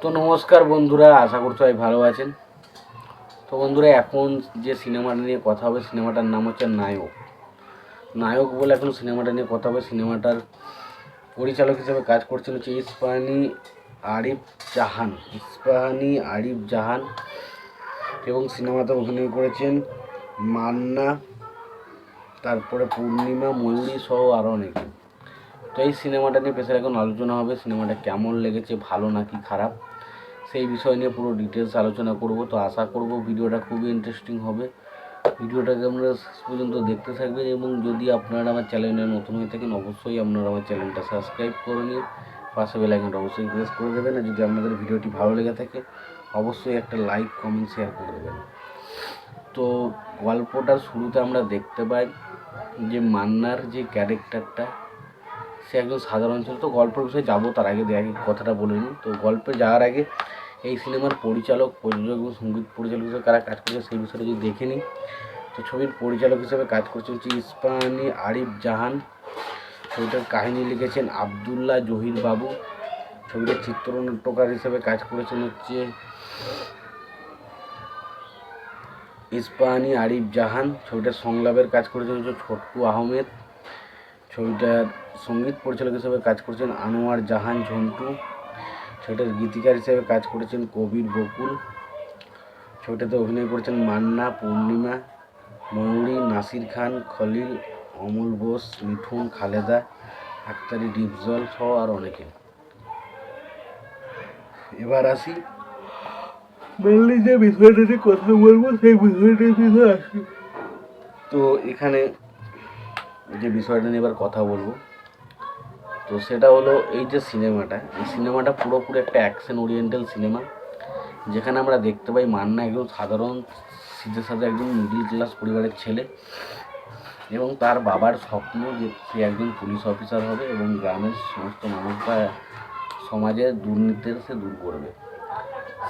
তো নমস্কার বন্ধুরা, আশা করছি সবাই ভালো আছেন। তো বন্ধুরা, এখন যে সিনেমাটা নিয়ে কথা হবে, সিনেমাটার নাম হচ্ছে নায়ক। নায়ক বলে এখন সিনেমাটা নিয়ে কথা হবে, সিনেমাটার পরিচালক হিসেবে কাজ করছেন হচ্ছে ইস্পাহানি আরিফ জাহান। ইস্পাহানি আরিফ জাহান এবং সিনেমাতে অভিনয় করেছেন মান্না, তারপরে পূর্ণিমা ময়ূরী সহ আরও অনেকে। তো এই সিনেমাটা নিয়ে পেশার এখন আলোচনা হবে, সিনেমাটা কেমন লেগেছে, ভালো নাকি খারাপ, সেই বিষয় নিয়ে পুরো ডিটেলস আলোচনা করব। তো আশা করব ভিডিওটা খুবই ইন্টারেস্টিং হবে। ভিডিওটাকে আপনারা শেষ পর্যন্ত দেখতে থাকবেন এবং যদি আপনারা আমার চ্যানেলে নতুন হয়ে থাকেন, অবশ্যই আপনারা আমার চ্যানেলটা সাবস্ক্রাইব করে নিন। পাশে বেল আইকনটা অবশ্যই প্রেস করে দেবেন আর যদি আপনাদের ভিডিওটি ভালো লেগে থাকে, অবশ্যই একটা লাইক কমেন্ট শেয়ার করে দেবেন। তো গল্পটার শুরুতে আমরা দেখতে পাই যে মান্নার যে ক্যারেক্টারটা সে একজন সাধারণ ছিল, তো গল্পের বিষয়ে যাব তার আগে, দেখি, কথাটা বলে নিই। তো গল্পে যাওয়ার আগে এই সিনেমার পরিচালক, প্রযোজক এবং সংগীত পরিচালক হিসেবে কারা কাজ করছে সেই বিষয়টা যদি দেখে নিই, তো ছবির পরিচালক হিসেবে কাজ করছেন হচ্ছে ইস্পানি আরিফ জাহান। ছবিটার কাহিনী লিখেছেন আবদুল্লাহ জহির বাবু। ছবিটার চিত্রনাট্যকার হিসেবে কাজ করেছেন হচ্ছে ইস্পানি আরিফ জাহান। ছবিটার সংলাপের কাজ করেছেন হচ্ছে ছোটকু আহমেদ। ছবিটার সংগীত পরিচালক হিসেবে কাজ করেছেন আনোয়ার জাহান ঝন্টু। ছবিটার গীতিকার হিসেবে কাজ করেছেন কবির বকুল। ছবিটাতে অভিনয় করেছেন মান্না পূর্ণিমা ময়ূরী নাসির খান খলিল অমল বোস মিঠুন খালেদা আক্তারি ডিপজল সহ আর অনেকে। এবার আসি। মেনলি যে বিষয়টা নিয়ে কথা বলব সেই বিষয়টা নিয়ে আসি। তো এখানে যে বিষয়টা নিয়ে এবার কথা বলব। তো সেটা হলো এই যে সিনেমাটা, এই সিনেমাটা পুরোপুরি একটা অ্যাকশন ওরিয়েন্টাল সিনেমা যেখানে আমরা দেখতে পাই মান্না একজন সাধারণ সিধে সাথে একজন মিডিল ক্লাস পরিবারের ছেলে এবং তার বাবার স্বপ্ন যে সে একজন পুলিশ অফিসার হবে এবং গ্রামের সমস্ত মানুষরা সমাজের দুর্নীতির সে দূর করবে।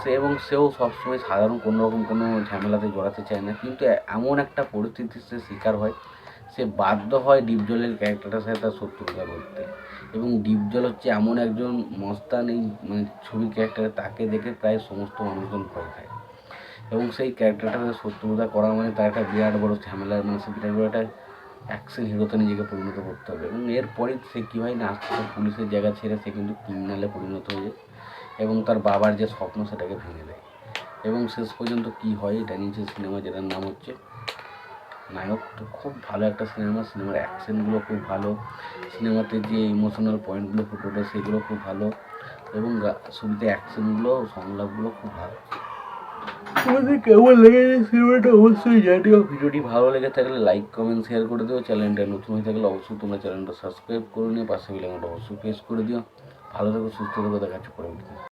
সে এবং সেও সবসময় সাধারণ কোনো রকম কোনো ঝামেলাতে জড়াতে চায় না, কিন্তু এমন একটা পরিস্থিতির সে শিকার হয় সে বাধ্য হয় ডিপজলের ক্যারেক্টারটার সাথে তার শত্রুতা করতে। এবং ডিপজল হচ্ছে এমন একজন মস্তান এই মানে ছবির ক্যারেক্টারে তাকে দেখে প্রায় সমস্ত মানুষজন ভয় খায়। এবং সেই ক্যারেক্টারটার সাথে শত্রুতা করা মানে তার একটা বিরাট বড় ঝামেলার মানে সে বিরাট বড় একটা অ্যাকশন হিরোতে নিজেকে পরিণত করতে হবে। এবং এরপরেই সে কী হয় না আস্তে পুলিশের জায়গা ছেড়ে সে কিন্তু ক্রিমিনালে পরিণত হয়ে যায় এবং তার বাবার যে স্বপ্ন সেটাকে ভেঙে দেয়। এবং শেষ পর্যন্ত কী হয় এটা নিয়ে সিনেমা যেটার নাম হচ্ছে নায়ক তো খুব ভালো একটা সিনেমা সিনেমার অ্যাকশনগুলো খুব ভালো সিনেমাতে যে ইমোশনাল পয়েন্টগুলো ফুটে ওঠে সেগুলো খুব ভালো এবং ছবিতে অ্যাকশনগুলো সংলাপগুলো খুব ভালো। তোমাদের কেমন লেগেছে সিনেমাটা অবশ্যই জানিও। ভিডিওটি ভালো লেগে থাকলে লাইক কমেন্ট শেয়ার করে দিও। চ্যানেলটা নতুন হয়ে থাকলে অবশ্যই তোমরা চ্যানেলটা সাবস্ক্রাইব করে নিও। পাশে বেলাঙ্গাটা অবশ্যই প্রেস করে দিও। ভালো থেকো সুস্থ থেকো দেখা হচ্ছে পরবর্তী।